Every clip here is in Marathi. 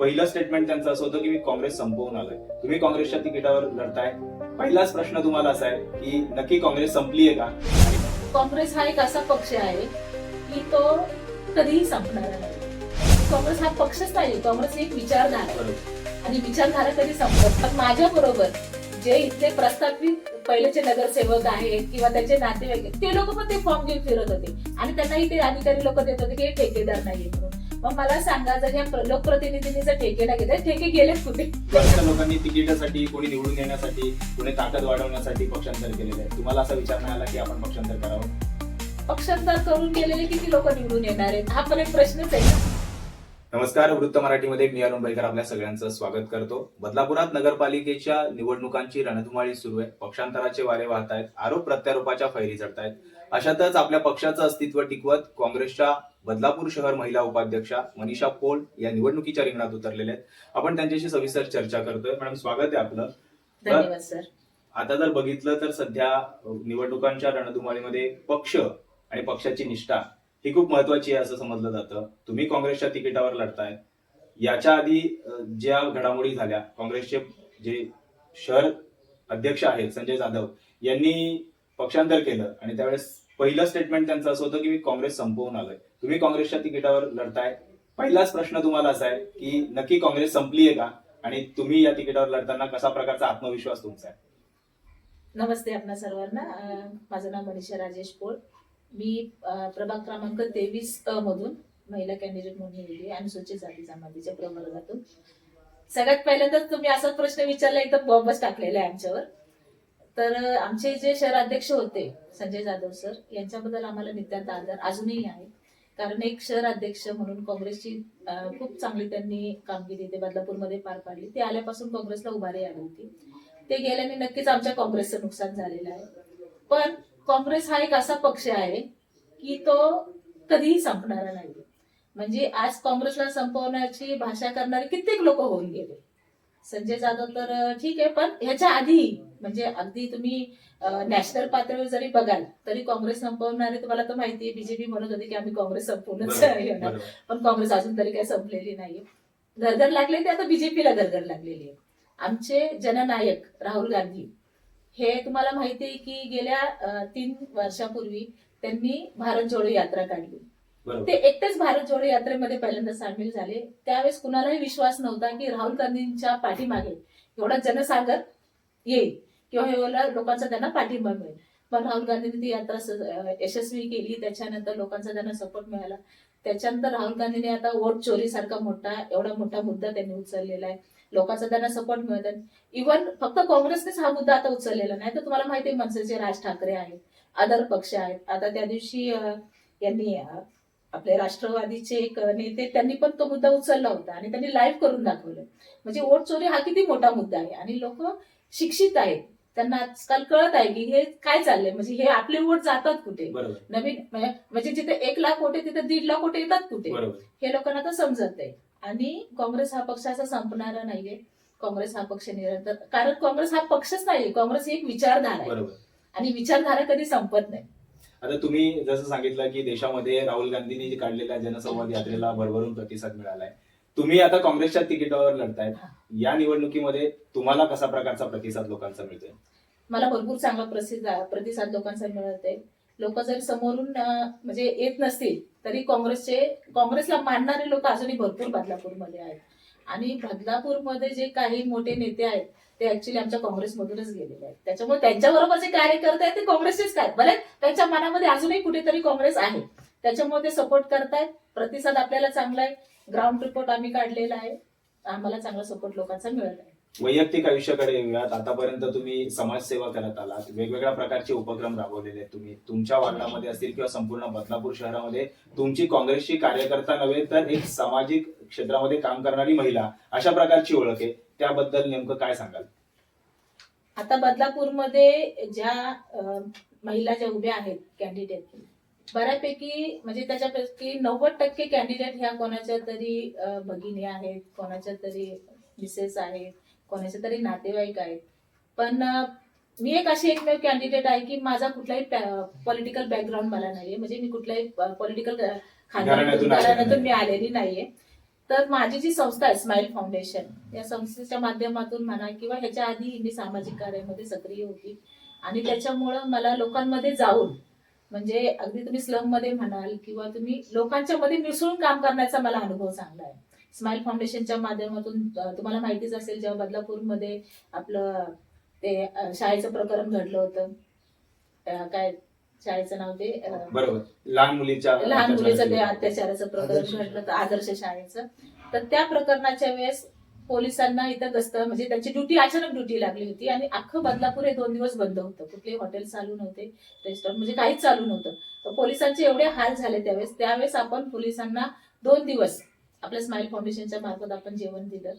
पहिलं स्टेटमेंट त्यांचं असं होतं की मी काँग्रेस संपवून आलोय. तुम्ही काँग्रेसच्या तिकिटावर लढताय. पहिलाच प्रश्न तुम्हाला असा आहे की नक्की काँग्रेस संपली आहे का? काँग्रेस हा एक असा पक्ष आहे की तो कधीही संपणार नाही. काँग्रेस हा पक्षच नाही काँग्रेस एक विचारधारा आणि विचारधारा कधी संपत पण माझ्या बरोबर जे इथले प्रस्थापित पहिलेचे नगरसेवक आहेत किंवा त्यांचे नातेवाईक ते लोक पण ते फॉर्म घेऊन फिरत होते. आणि त्यांनाही ते अधिकारी लोक देत होते की हे ठेकेदार नाहीये म्हणून. मग मला सांगा जर प्र- लोकप्रतिनिधींनी जर ठेके नाही घेतले ठेके गेलेच कुठे? बऱ्याचशा लोकांनी तिकिटासाठी कोणी निवडून येण्यासाठी कोणी ताकद वाढवण्यासाठी पक्षांतर केलेलं आहे. तुम्हाला असा विचार नाही आला की आपण पक्षांतर करावं? पक्षांतर करून गेलेले किती लोक निवडून येणार आहेत? हा पण एक प्रश्नच आहे ना. नमस्कार वृत्त मराठीमध्ये मी अरुण बैकर आपल्या सगळ्यांचं स्वागत करतो. बदलापुरात नगरपालिकेच्या निवडणुकांची रणधुमाळी सुरू आहे. पक्षांतराचे वारे वाहत आहेत आरोप प्रत्यारोपाच्या फैरी चढत आहेत अशातच आपल्या पक्षाचं अस्तित्व टिकवत काँग्रेसच्या बदलापूर शहर महिला उपाध्यक्षा मनीषा पोल या निवडणुकीच्या रिंगणात उतरलेल्या आहेत. आपण त्यांच्याशी सविस्तर चर्चा करतोय. मॅडम स्वागत आहे आपलं. धन्यवाद सर. आता जर बघितलं तर सध्या निवडणुकांच्या रणधुमाळीमध्ये पक्ष आणि पक्षाची निष्ठा ही खूप महत्वाची आहे असं समजलं जातं. तुम्ही काँग्रेसच्या तिकिटावर लढताय. याच्या आधी ज्या घडामोडी झाल्या काँग्रेसचे जे शहर अध्यक्ष आहेत संजय जाधव यांनी पक्षांतर केलं. आणि त्यावेळेस पहिलं स्टेटमेंट त्यांचं असं होतं की मी काँग्रेस संपवून आलोय. तुम्ही काँग्रेसच्या तिकिटावर लढताय. पहिलाच प्रश्न तुम्हाला असा आहे की नक्की काँग्रेस संपलीये का? आणि तुम्ही या तिकिटावर लढताना कसा प्रकारचा आत्मविश्वास तुमचा आहे? नमस्ते आपणा सर्वांना. माझं नाव मनीषा राजेश पोळ. मी प्रभाग क्रमांक तेवीस अ मधून महिला कॅन्डिडेट म्हणून गेली सूचित जाती जमातीच्या प्रवर्गातून सगळ्यात पहिल्यांदाच तुम्ही असाच प्रश्न विचारला एकदम बॉम्बच टाकलेला आहे आमच्यावर. तर आमचे जे शहराध्यक्ष होते संजय जाधव सर यांच्याबद्दल आम्हाला नित्यांत आदर अजूनही आहे. कारण एक शहर अध्यक्ष म्हणून काँग्रेसची खूप चांगली त्यांनी कामगिरी ते बदलापूरमध्ये पार पाडली. ते आल्यापासून काँग्रेसला उभारी आली होती. ते गेल्याने नक्कीच आमच्या काँग्रेसचं नुकसान झालेलं आहे. पण काँग्रेस हा एक असा पक्ष आहे की तो कधीही संपणारा नाही. म्हणजे आज काँग्रेसला संपवण्याची भाषा करणारे कित्येक लोक होऊन गेले. संजय जाधव तर ठीक आहे पण ह्याच्या आधी म्हणजे अगदी तुम्ही नॅशनल पातळीवर जरी बघाल तरी काँग्रेस संपवणारे तुम्हाला तर माहिती आहे बीजेपी म्हणत होते की आम्ही काँग्रेस संपवूनच येणार. पण काँग्रेस अजून तरी काही संपलेली नाहीये. घरघर लागले ते आता बीजेपीला घरघर लागलेली आहे. आमचे जननायक राहुल गांधी हे तुम्हाला माहिती आहे की गेल्या तीन वर्षापूर्वी त्यांनी भारत जोडो यात्रा काढली. ते एकटेच भारत जोडो यात्रेमध्ये पहिल्यांदा सामील झाले. त्यावेळेस कुणालाही विश्वास नव्हता की राहुल गांधींच्या पाठीमागे एवढा जनसागर येईल किंवा एवढा लोकांचा त्यांना पाठिंबा मिळेल. पण राहुल गांधींनी ती यात्रा यशस्वी केली. त्याच्यानंतर लोकांचा त्यांना सपोर्ट मिळाला. त्याच्यानंतर राहुल गांधीने आता वोट चोरी सारखा मोठा एवढा मोठा मुद्दा त्यांनी उचललेला आहे. लोकांचा त्यांना सपोर्ट मिळत इव्हन फक्त काँग्रेसनेच हा मुद्दा आता उचललेला नाही. तर तुम्हाला माहिती आहे मनसेचे राज ठाकरे आहेत अदर पक्ष आहेत. आता त्या दिवशी यांनी आपले राष्ट्रवादीचे एक नेते त्यांनी पण तो मुद्दा उचलला होता आणि त्यांनी लाईव्ह करून दाखवलं. म्हणजे वोट चोरी हा किती मोठा मुद्दा आहे आणि लोक शिक्षित आहेत. त्यांना आजकाल कळत आहे की हे काय चाललंय? म्हणजे हे आपले वोट जातात कुठे? नवीन म्हणजे म्हणजे जिथे एक लाख वोट तिथे दीड लाख वोट येतात कुठे? हे लोकांना तर समजत आहे आणि काँग्रेस हा पक्ष असा संपणारा नाहीये. काँग्रेस हा पक्ष निरंतर कारण काँग्रेस हा पक्षच नाहीये. काँग्रेस ही एक विचारधारा आहे. आणि विचारधारा कधी संपत नाही. आता तुम्ही जसं सांगितलं की देशामध्ये राहुल गांधींनी काढलेल्या जनसंवाद यात्रेला भरभरून प्रतिसाद मिळालाय. तुम्ही आता काँग्रेसच्या तिकिटावर लढतायत. या निवडणुकीमध्ये तुम्हाला कसा प्रकारचा प्रतिसाद लोकांचा मिळतोय? मला भरपूर चांगला प्रसिद्ध प्रतिसाद लोकांचा मिळत आहे लोक जरी समोरून म्हणजे येत नसतील तरी काँग्रेसचे काँग्रेसला मानणारे लोक अजूनही भरपूर बदलापूरमध्ये आहेत. आणि बदलापूरमध्ये जे काही मोठे नेते आहेत ते ऍक्च्युली आमच्या काँग्रेसमधूनच गेलेले आहेत. त्याच्यामुळे त्यांच्याबरोबर जे कार्यकर्ते आहेत ते काँग्रेसचेच काय भले त्यांच्या मनामध्ये अजूनही कुठेतरी काँग्रेस आहे. त्याच्यामुळे ते सपोर्ट करतायत. प्रतिसाद आपल्याला चांगला आहे. ग्राउंड रिपोर्ट आम्ही काढलेला आहे. आम्हाला चांगला सपोर्ट लोकांचा मिळत आहे. वैयक्तिक आयुष्याकडे येऊयात. आतापर्यंत तुम्ही समाजसेवा करत आलात. वेगवेगळ्या प्रकारचे उपक्रम राबवलेले आहेत तुम्ही. तुमच्या वार्डामध्ये असतील किंवा संपूर्ण बदलापूर शहरामध्ये तुमची काँग्रेसची कार्यकर्ता नव्हे तर एक सामाजिक क्षेत्रामध्ये काम करणारी महिला अशा प्रकारची ओळख आहे. त्याबद्दल नेमकं काय सांगाल? आता बदलापूरमध्ये ज्या महिला ज्या उभ्या आहेत कॅन्डिडेट बऱ्यापैकी म्हणजे त्याच्यापैकी नव्वद टक्के कॅन्डिडेट ह्या कोणाच्या तरी भगिनी आहेत कोणाच्या तरी मिसेस आहेत. कोणाच्या तरी नातेवाईक आहेत. पण मी एक अशी एकमेव कॅन्डिडेट आहे की माझा कुठलाही पॉलिटिकल बॅकग्राऊंड मला नाहीये. म्हणजे मी कुठल्याही पॉलिटिकल घराण्यातून. मी आलेली नाहीये. तर माझी जी संस्था आहे स्माइल फाउंडेशन या संस्थेच्या माध्यमातून म्हणा किंवा ह्याच्या आधी मी सामाजिक कार्यामध्ये सक्रिय होती. आणि त्याच्यामुळं मला लोकांमध्ये जाऊन म्हणजे अगदी तुम्ही स्लममध्ये म्हणाल किंवा तुम्ही लोकांच्या मध्ये मिसळून काम करण्याचा मला अनुभव चांगला आहे. स्माइल फाउंडेशनच्या माध्यमातून तुम्हाला माहितीच असेल जेव्हा बदलापूरमध्ये आपलं ते शाळेचं प्रकरण घडलं होतं. काय शाळेचं नाव ते बरोबर. लहान मुलीच्या लहान मुलीचं ते अत्याचाराची- प्रकरण. घडलं तर आदर्श शाळेचं. तर त्या प्रकरणाच्या वेळेस पोलिसांना इथं गस्त म्हणजे त्यांची ड्युटी अचानक ड्युटी लागली होती आणि अख्खं बदलापूर हे दोन दिवस बंद होतं. कुठले हॉटेल चालू नव्हते रेस्टॉरंट म्हणजे काहीच चालू नव्हतं. तर पोलिसांचे एवढे हाल झाले त्यावेळेस. त्यावेळेस आपण पोलिसांना दोन दिवस आपल्या स्माइल फाउंडेशनच्या मार्फत आपण जेवण दिलं.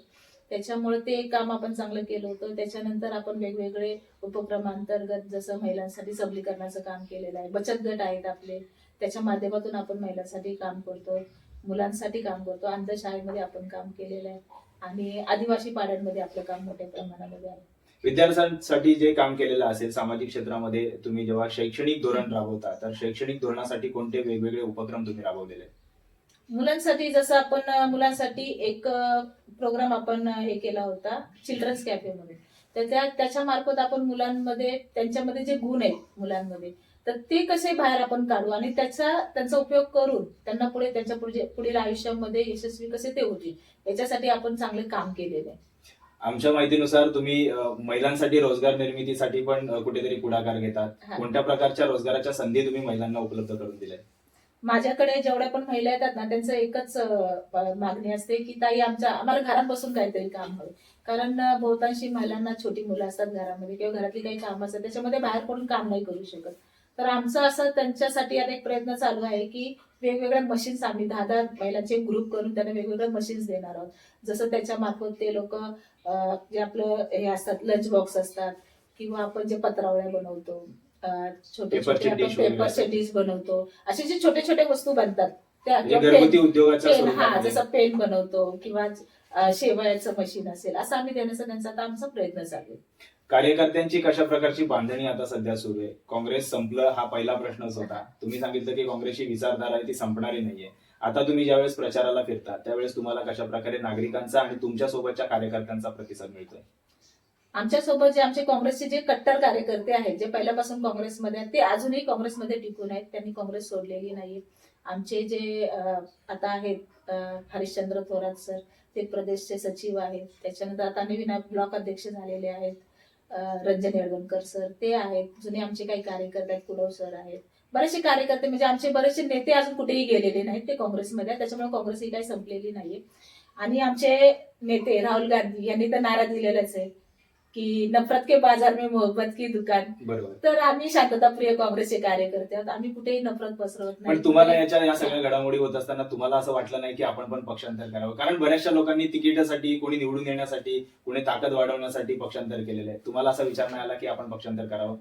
त्याच्यामुळे ते काम आपण चांगलं केलं होतं. त्याच्यानंतर आपण वेगवेगळे उपक्रमांतर्गत जसं महिलांसाठी सबलीकरणाचं काम केलेलं आहे. बचत गट आहेत आपले. त्याच्या माध्यमातून आपण महिलांसाठी काम करतो. मुलांसाठी काम करतो. अंधशाळेमध्ये आपण काम केलेलं आहे. आणि आदिवासी पाड्यांमध्ये आपलं काम मोठ्या प्रमाणामध्ये आहे. विद्यार्थ्यांसाठी जे काम केलेलं असेल सामाजिक क्षेत्रामध्ये तुम्ही जेव्हा शैक्षणिक धोरण राबवता तर शैक्षणिक धोरणासाठी कोणते वेगवेगळे उपक्रम तुम्ही राबवलेले आहेत? मुलांसाठी जसं आपण मुलांसाठी एक प्रोग्राम आपण हे केला होता चिल्ड्रन्स कॅफे म्हणून तर त्या त्याच्या मार्फत आपण मुलांमध्ये त्यांच्यामध्ये जे गुण आहेत मुलांमध्ये तर ते कसे बाहेर आपण काढू आणि त्याचा त्यांचा उपयोग करून त्यांना पुढे त्यांच्या पुढे पुढील आयुष्यामध्ये यशस्वी कसे ते होतील याच्यासाठी आपण चांगले काम केलेले आहे. आमच्या माहितीनुसार तुम्ही महिलांसाठी रोजगार निर्मितीसाठी पण कुठेतरी पुढाकार घेतात. कोणत्या प्रकारच्या रोजगाराच्या संधी तुम्ही महिलांना उपलब्ध करून दिल्या माझ्याकडे जेवढ्या पण महिला येतात ना त्यांचं एकच मागणी असते की ताई आमच्या आम्हाला घरात बसून काहीतरी काम हवं कारण बहुतांशी महिलांना छोटी मुलं असतात घरामध्ये किंवा घरातली काही कामं असतात त्याच्यामध्ये बाहेर पडून काम नाही करू शकत. तर आमचं असं त्यांच्यासाठी आता एक प्रयत्न चालू आहे की वेगवेगळ्या मशीन्स आम्ही दहा दहा महिलांचे ग्रुप करून त्यांना वेगवेगळ्या मशीन्स देणार आहोत. जसं त्याच्या मार्फत ते लोक जे आपलं हे असतात लंच बॉक्स असतात किंवा आपण जे पत्रावळ्या बनवतो. छोटे छोटे आपण. डिश बनवतो. असे जे छोटे छोटे वस्तू बनतात त्या म्हणजे घरगुती हा स्वरूपामध्ये. जसं पेन बनवतो किंवा शेवयाचं मशीन असेल असं आम्ही देण्याचा त्यांचा आता आमचा प्रयत्न चालू आहे. कार्यकर्त्यांची कशा प्रकारची बांधणी आता सध्या सुरू आहे? काँग्रेस संपलं हा पहिला प्रश्नच होता. तुम्ही सांगितलं की काँग्रेसची विचारधारा आहे ती संपणारी नाहीये. आता तुम्ही ज्यावेळेस प्रचाराला फिरता त्यावेळेस तुम्हाला कशा प्रकारे नागरिकांचा आणि तुमच्या सोबतच्या कार्यकर्त्यांचा प्रतिसाद मिळतोय? आमच्यासोबत जे आमचे काँग्रेसचे जे कट्टर कार्यकर्ते आहेत जे पहिल्यापासून काँग्रेसमध्ये आहेत ते अजूनही काँग्रेसमध्ये टिकून आहेत. त्यांनी काँग्रेस सोडलेली नाही. आमचे जे आता आहेत हरिश्चंद्र थोरात सर ते प्रदेशचे सचिव आहेत. त्याच्यानंतर आता नवीन ब्लॉक अध्यक्ष झालेले आहेत रंजन येळवणकर सर ते आहेत. जुने आमचे काही कार्यकर्ते आहेत कुडव सर आहेत. बरेचसे कार्यकर्ते म्हणजे आमचे बरेचसे नेते अजून कुठेही गेलेले नाहीत ते काँग्रेसमध्ये त्याच्यामुळे काँग्रेस ही काही संपलेली नाहीये. आणि आमचे नेते राहुल गांधी यांनी तर नारा दिलेलाच आहे. की नफरत के बाजार में मोहब्बत की दुकान. बरोबर. तर आम्ही शांतताप्रिय काँग्रेसचे कार्यकर्ते आहोत. आम्ही कुठेही नफरत पसरवत पण तुम्हाला याच्या या सगळ्या घडामोडी होत असताना तुम्हाला असं वाटलं नाही की आपण पण पक्षांतर करावं? कारण बऱ्याचशा लोकांनी तिकिटासाठी कोणी निवडून येण्यासाठी कोणी ताकद वाढवण्यासाठी पक्षांतर केलेलं आहे. तुम्हाला असा विचार नाही आला की आपण पक्षांतर करावं?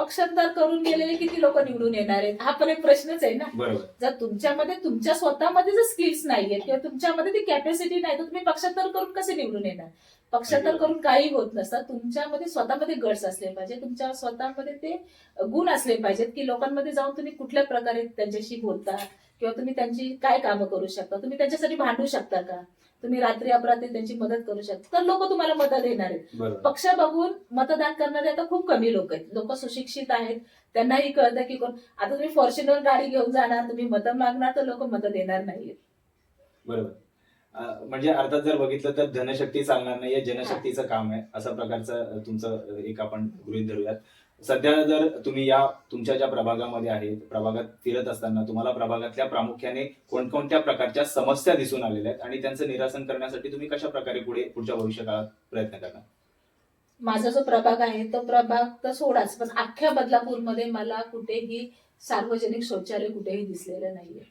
पक्षांतर करून गेलेले किती लोक निवडून येणार आहेत? हा पण एक प्रश्नच आहे ना. बरोबर. जर तुमच्यामध्ये तुमच्या स्वतःमध्ये जर स्किल्स नाहीये किंवा तुमच्यामध्ये ती कॅपॅसिटी नाही तर तुम्ही पक्षांतर करून कसे निवडून येणार? पक्षांतर करून काही होत नसतं. तुमच्यामध्ये स्वतःमध्ये गट्स असले पाहिजे तुमच्या स्वतःमध्ये ते गुण असले पाहिजेत की लोकांमध्ये जाऊन तुम्ही कुठल्या प्रकारे त्यांच्याशी बोलता? किंवा तुम्ही त्यांची काय कामं करू शकता? तुम्ही त्यांच्यासाठी भांडू शकता का? तुम्ही रात्री अपरात्री त्यांची मदत करू शकता. तर लोक तुम्हाला मदत देणार आहेत. पक्ष बघून मतदान करणारे आता खूप कमी लोक आहेत. लोक सुशिक्षित आहेत. त्यांनाही कळतं की कोण आता तुम्ही फॉर्च्युनर गाडी घेऊन जाणार तुम्ही मतं मागणार तर लोक मतं देणार नाहीत बरोबर. म्हणजे अर्थात जर बघितलं तर धनशक्ती चालणार नाहीये जनशक्तीचं काम आहे अशा प्रकारचं तुमचं एक आपण गृहित धरूयात. सध्या जर तुम्ही या तुमच्या ज्या प्रभागामध्ये आहेत प्रभागात फिरत असताना तुम्हाला प्रभागातल्या प्रामुख्याने कोणकोणत्या प्रकारच्या समस्या दिसून आलेल्या आहेत आणि त्यांचं निरासन करण्यासाठी तुम्ही कशा प्रकारे पुढे पुढच्या भविष्यकाळात प्रयत्न करणार? माझा जो प्रभाग आहे तो प्रभाग तर सोडाच पण अख्ख्या बदलापूरमध्ये मला कुठेही सार्वजनिक शौचालय कुठेही दिसलेलं नाहीये.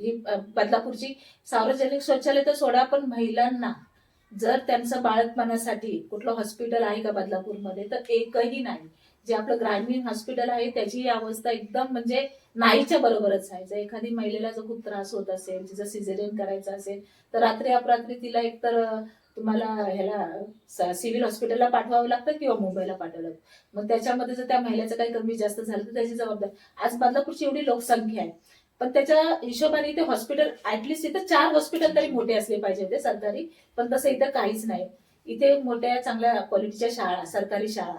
ही बदलापूरची सार्वजनिक शौचालय तर सोडा पण महिलांना जर त्यांचं बाळतपणासाठी कुठलं हॉस्पिटल आहे का बदलापूरमध्ये तर एकही नाही. जे आपलं ग्रामीण हॉस्पिटल आहे त्याची अवस्था एकदम म्हणजे नाहीच्या बरोबरच आहे. जर एखादी महिलेला जर खूप त्रास होत असेल तिचं सिझेरियन करायचं असेल तर रात्री अपरात्री तिला एकतर तुम्हाला ह्याला सिव्हिल हॉस्पिटलला पाठवावं लागतं किंवा मुंबईला पाठवावं लागतं. मग त्याच्यामध्ये जर त्या महिलेचं काही कमी जास्त झालं तर त्याची जबाबदारी. आज बदलापूरची एवढी लोकसंख्या आहे. पण त्याच्या हिशोबाने इथे हॉस्पिटल ऍटलिस्ट इथं चार हॉस्पिटल तरी मोठे असले पाहिजे होते सरकारी पण तसं इथं काहीच नाही. इथे मोठ्या चांगल्या क्वालिटीच्या शाळा सरकारी शाळा.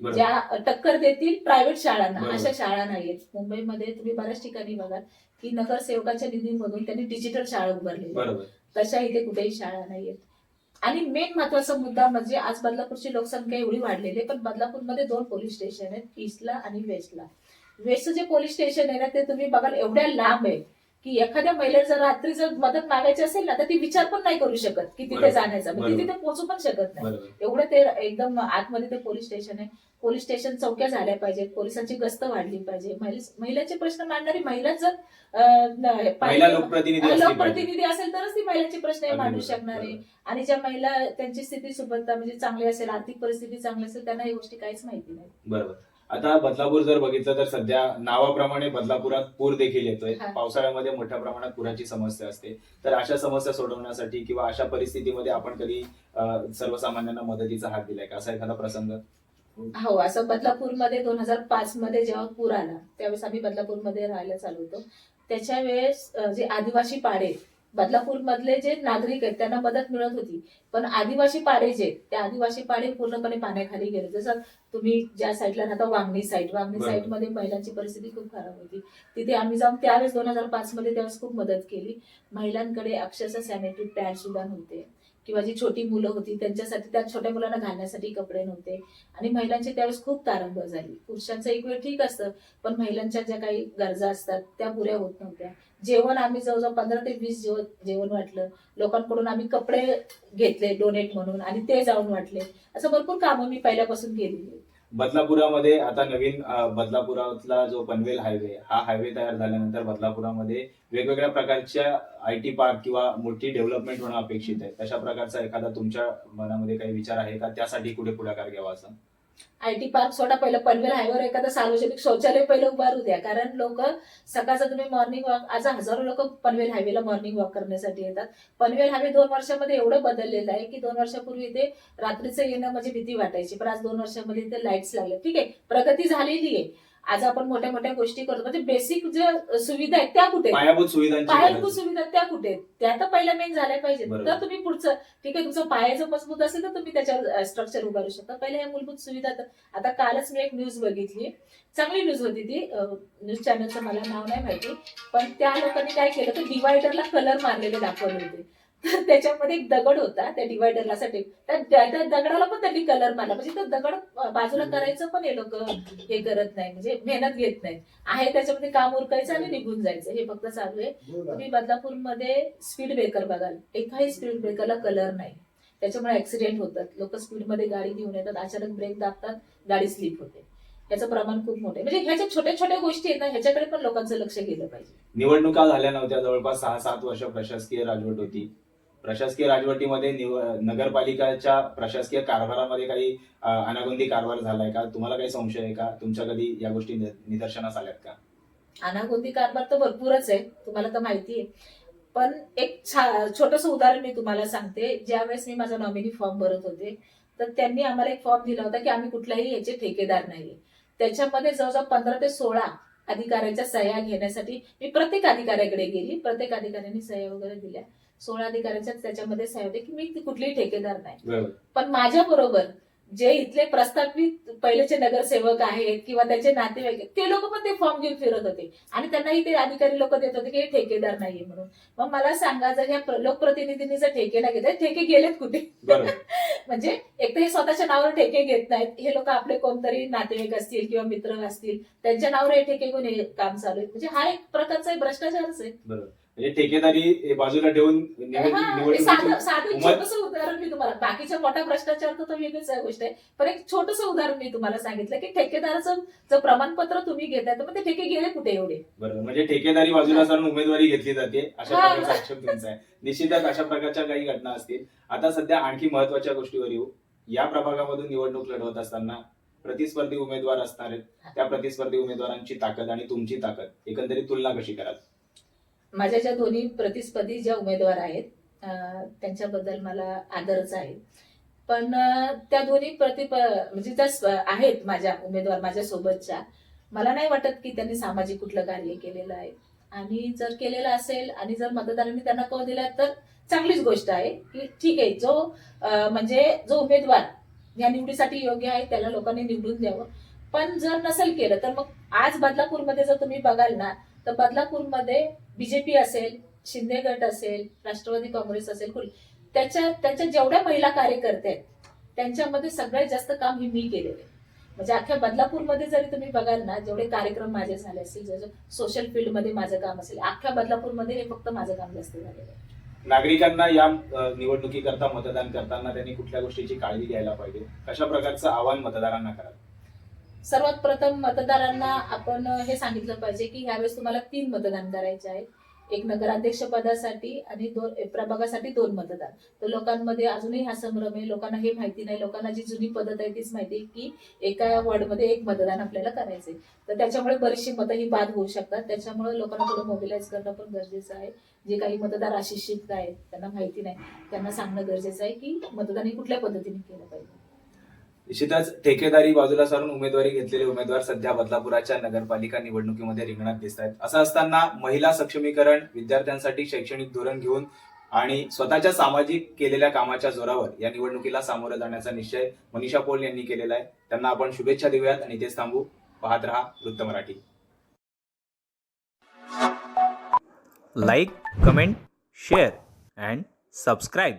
ज्या टक्कर देतील प्रायव्हेट शाळांना. अशा शाळा नाहीयेत. मुंबईमध्ये तुम्ही बऱ्याच ठिकाणी बघा की नगरसेवकाच्या निधीमधून त्यांनी डिजिटल शाळा. बरोबर. तशा इथे कुठेही शाळा नाहीयेत. आणि मेन महत्त्वाचा मुद्दा म्हणजे आज बदलापूरची लोकसंख्या एवढी वाढलेली आहे पण बदलापूरमध्ये दोन पोलीस स्टेशन आहेत ईस्टला आणि वेस्टला वेस्टचं जे पोलीस स्टेशन आहे ना ते तुम्ही बघाल एवढ्या लांब आहे की एखाद्या महिलेला जर रात्री जर मदत मागायची असेल ना तर ती विचार पण नाही करू शकत की तिथे. जाण्याचा. म्हणजे. तिथे पोहोचू पण शकत नाही. एवढं ते एकदम आतमध्ये ते पोलीस स्टेशन आहे. पोलीस स्टेशन चौक्या झाल्या पाहिजेत. पोलिसांची गस्त वाढली पाहिजे. महिला- महिलांचे प्रश्न मांडणारी महिला जर लोकप्रतिनिधी असली पाहिजे. लोकप्रतिनिधी असेल तरच ती महिलांचे प्रश्न मांडू. शकणार. आहे. आणि ज्या महिला त्यांची स्थिती सुबत्ता म्हणजे चांगली असेल आर्थिक परिस्थिती चांगली असेल त्यांना या गोष्टी काहीच माहिती नाही बरोबर. आता बदलापूर जर बघितलं तर सध्या नावाप्रमाणे बदलापुरात पूर देखील येतोय. हा. पावसाळ्यामध्ये मोठ्या प्रमाणात पुराची समस्या असते. तर अशा समस्या सोडवण्यासाठी किंवा अशा परिस्थितीमध्ये आपण कधी अं, सर्वसामान्यांना मदतीचा हात दिलाय का? असा एखादा प्रसंग? हो असं बदलापूरमध्ये दोन हजार पाच मध्ये जेव्हा पूर आला त्यावेळेस आम्ही बदलापूरमध्ये राहायला चालू होतो. त्याच्या वेळेस अं, जे आदिवासी पाडे बदलापूर मधले जे नागरिक आहेत त्यांना मदत मिळत होती. पण आदिवासी पाडे जे त्या आदिवासी पाडे पूर्णपणे पाण्याखाली गेले. जसं तुम्ही ज्या साईडला राहता वांगणी साईड वांगणी. साईडमध्ये महिलांची परिस्थिती खूप खराब होती. तिथे आम्ही जाऊन त्यावेळेस दोन हजार पाच मध्ये त्यावेळेस खूप मदत केली. महिलांकडे अक्षरशः सॅनिटरी पॅड सुद्धा नव्हते. किंवा जी छोटी मुलं होती त्यांच्यासाठी त्या छोट्या मुलांना घालण्यासाठी कपडे नव्हते. आणि महिलांची त्यावेळेस खूप तारंबळ झाली. पुरुषांचं एक वेळ ठीक असतं पण महिलांच्या ज्या काही गरजा असतात त्या पुऱ्या होत नव्हत्या. जेवण आम्ही जवळजवळ पंधरा ते वीस जेवण जेवण वाटलं. लोकांकडून आम्ही कपडे घेतले डोनेट म्हणून आणि ते जाऊन वाटले. असं भरपूर कामं मी पहिल्यापासून केलेली बदलापुरामध्ये आता नवीन बदलापुरातला जो पनवेल हायवे हा हायवे तयार झाल्यानंतर बदलापुरामध्ये वेगवेगळ्या प्रकारच्या आय टी पार्क किंवा मोठी डेव्हलपमेंट होणं अपेक्षित आहे. तशा प्रकारचा एखादा तुमच्या मनामध्ये काही विचार आहे का? त्यासाठी कुठे पुढाकार घ्यावा असं? आय टी पार्क सोडा पहिलं पनवेल हायवर एखादं सार्वजनिक शौचालय पहिलं उभारू द्या. कारण लोक सकाळचं तुम्ही मॉर्निंग वॉक आज हजारो लोक पनवेल हायवेला मॉर्निंग वॉक करण्यासाठी येतात. पनवेल हायवे दोन वर्षामध्ये एवढं बदललेलं आहे की दोन वर्षापूर्वी इथे रात्रीचं येणं म्हणजे भीती वाटायची पण आज दोन वर्षामध्ये इथे लाईट्स लागले. ठीक आहे प्रगती झालेली आहे. आज आपण मोठ्या मोठ्या गोष्टी करतो म्हणजे बेसिक ज्या सुविधा आहेत त्या कुठे आहेत? पायाभूत पायाभूत. सुविधा त्या कुठे आहेत? त्या तर पहिल्या मेन झाल्या पाहिजेत बरोबर. तर तुम्ही पुढचं ठीक आहे तुमचं पायाचं मजबूत असेल तर तुम्ही त्याच्यावर स्ट्रक्चर उभारू शकता पहिले ह्या मूलभूत सुविधा तर आता कालच मी एक न्यूज बघितली चांगली न्यूज होती ती न्यूज चॅनलचं मला नाव नाही माहिती पण त्या लोकांनी काय केलं तर डिवायडरला कलर मारलेले दाखवले होते तर त्याच्यामध्ये एक दगड होता त्या डिवायडरला असा त्या दगडाला पण त्यांनी कलर मारला. म्हणजे तो दगड बाजूला करायचं पण हे लोक हे करत नाही. म्हणजे मेहनत घेत नाहीत. आहे त्याच्यामध्ये काम उरकायचं आणि निघून जायचं. हे फक्त चालू आहे. तुम्ही बदलापूरमध्ये स्पीड ब्रेकर बघाल. एकाही स्पीड ब्रेकरला कलर नाही. त्याच्यामुळे ऍक्सिडेंट होतात. लोक स्पीडमध्ये गाडी घेऊन येतात. अचानक ब्रेक दाबतात. गाडी स्लिप होते. याचं प्रमाण खूप मोठं म्हणजे ह्याच्या छोट्या छोट्या गोष्टी आहेत ना ह्याच्याकडे पण लोकांचं लक्ष गेलं पाहिजे. निवडणुका झाल्या नव्हत्या. जवळपास सहा सात वर्ष प्रशासकीय राजवट होती. प्रशासकीय राजवटीमध्ये निव नगरपालिकाच्या प्रशासकीय कारभारामध्ये काही अनागोंदी कारभार झालाय का? तुम्हाला काही संशय आहे का? तुमच्या कधी या गोष्टी निदर्शनास आल्यात का? अनागोंदी कारभार तर भरपूरच आहे. तुम्हाला तर माहिती आहे. पण एक छोटस उदाहरण मी तुम्हाला सांगते. ज्यावेळेस मी माझा नॉमिनी फॉर्म भरत होते तर त्यांनी आम्हाला एक फॉर्म दिला होता की आम्ही कुठलाही याचे ठेकेदार नाहीये. त्याच्यामध्ये जवळजवळ पंधरा ते सोळा अधिकाऱ्यांच्या सह्या घेण्यासाठी मी प्रत्येक अधिकाऱ्याकडे गेली. प्रत्येक अधिकाऱ्यांनी सह्या वगैरे दिल्या. सोळा अधिकाऱ्यांच्या त्याच्यामध्ये सह्या होते की मी कुठलेही ठेकेदार नाही. पण माझ्या बरोबर जे इथले प्रस्थापित पहिलेचे नगरसेवक आहेत किंवा त्यांचे नातेवाईक ते लोक पण ते फॉर्म घेऊन फिरत होते. आणि त्यांनाही ते अधिकारी लोक देत होते की हे ठेकेदार नाहीये म्हणून. मग मला सांगा जर ह्या प्र- लोकप्रतिनिधींनी जर ठेके नाही घेतले ठेके गेलेत कुठे? म्हणजे एक तर हे स्वतःच्या नावावर ठेके घेत नाहीत. हे लोक आपले कोणतरी नातेवाईक असतील किंवा मित्र असतील त्यांच्या नावावर हे ठेके घेऊन हे काम चालू आहे म्हणजे हा एक प्रकारचा भ्रष्टाचारच आहे. म्हणजे ठेकेदारी बाजूला ठेवून निवडणुकीची छोटंसं उदाहरण मी तुम्हाला बाकीच्या मोठा भ्रष्टाचार तर तो वेगळीच आहे गोष्ट आहे. पण एक छोटस उदाहरण मी तुम्हाला सांगितलं की ठेकेदाराचं जर प्रमाणपत्र तुम्ही घेताय तर मग ते ठेके गेले कुठे एवढे? बरोबर म्हणजे ठेकेदारी बाजूला सारून उमेदवारी घेतली जाते अशा. प्रकारचा आक्षेप तुमचा आहे. निश्चितच अशा प्रकारच्या काही घटना असतील. आता सध्या आणखी महत्त्वाच्या गोष्टीवर येऊ. या प्रभागामधून निवडणूक लढवत असताना प्रतिस्पर्धी उमेदवार असणार आहेत. त्या प्रतिस्पर्धी उमेदवारांची ताकद आणि तुमची ताकद एकंदरीत तुलना कशी कराल? माझ्या ज्या दोन्ही प्रतिस्पर्धी ज्या उमेदवार आहेत त्यांच्याबद्दल मला आदरच आहे. पण त्या दोन्ही प्रतिप म्हणजे त्या आहेत माझ्या उमेदवार माझ्या सोबतच्या मला नाही वाटत की त्यांनी सामाजिक कुठलं कार्य केलेलं आहे. आणि जर केलेलं असेल आणि जर मतदारांनी त्यांना कौल दिला तर चांगलीच गोष्ट आहे की ठीक आहे जो म्हणजे जो उमेदवार या निवडीसाठी योग्य आहे त्याला लोकांनी निवडून द्यावं. पण जर नसेल केलं तर मग आज बदलापूरमध्ये जर तुम्ही बघाल ना तर बदलापूरमध्ये बीजेपी असेल शिंदे गट असेल राष्ट्रवादी काँग्रेस असेल कुल त्याच्या त्याच्या जेवढ्या महिला कार्यकर्ते आहेत त्यांच्यामध्ये सगळ्यात जास्त काम हे मी केलेलं आहे. म्हणजे अख्ख्या बदलापूरमध्ये जरी तुम्ही बघाल ना जेवढे कार्यक्रम माझे झाले असतील जसं सोशल फील्डमध्ये माझं काम असेल अख्ख्या बदलापूरमध्ये हे फक्त माझं काम जास्त झालेलं आहे. नागरिकांना या निवडणुकीकरता मतदान करताना त्यांनी कुठल्या गोष्टीची काळजी घ्यायला पाहिजे? कशा प्रकारचं आवाहन मतदारांना करावं? सर्वात प्रथम मतदारांना आपण हे सांगितलं पाहिजे की ह्यावेळेस तुम्हाला तीन मतदान करायचे आहे. एक नगराध्यक्ष पदासाठी आणि दोन प्रभागासाठी दोन मतदान. तर लोकांमध्ये अजूनही हा संभ्रम आहे. लोकांना हे माहिती नाही. लोकांना जी जुनी पद्धत आहे तीच माहिती आहे की एका वॉर्डमध्ये एक मतदान आपल्याला करायचंय तर त्याच्यामुळे बरीचशी मतं ही बाद होऊ शकतात. त्याच्यामुळे लोकांना थोडं मोबिलाईज करणं पण गरजेचं आहे. जे काही मतदार अशिक्षित आहेत त्यांना माहिती नाही. त्यांना सांगणं गरजेचं आहे की मतदान हे कुठल्या पद्धतीने केलं पाहिजे. निश्चितच ठेकेदारी बाजूला सारून उमेदवारी घेतलेले उमेदवार सध्या बदलापुराच्या नगरपालिका निवडणुकीमध्ये रिंगणात दिसत आहेत असं असताना महिला सक्षमीकरण विद्यार्थ्यांसाठी शैक्षणिक धोरण घेऊन आणि स्वतःच्या सामाजिक केलेल्या कामाच्या जोरावर या निवडणुकीला सामोरं जाण्याचा निश्चय मनीषा पोल यांनी केलेला आहे. त्यांना आपण शुभेच्छा देऊयात. आणि तेच थांबू. पाहत रहा वृत्त Marathi. Like comment share and subscribe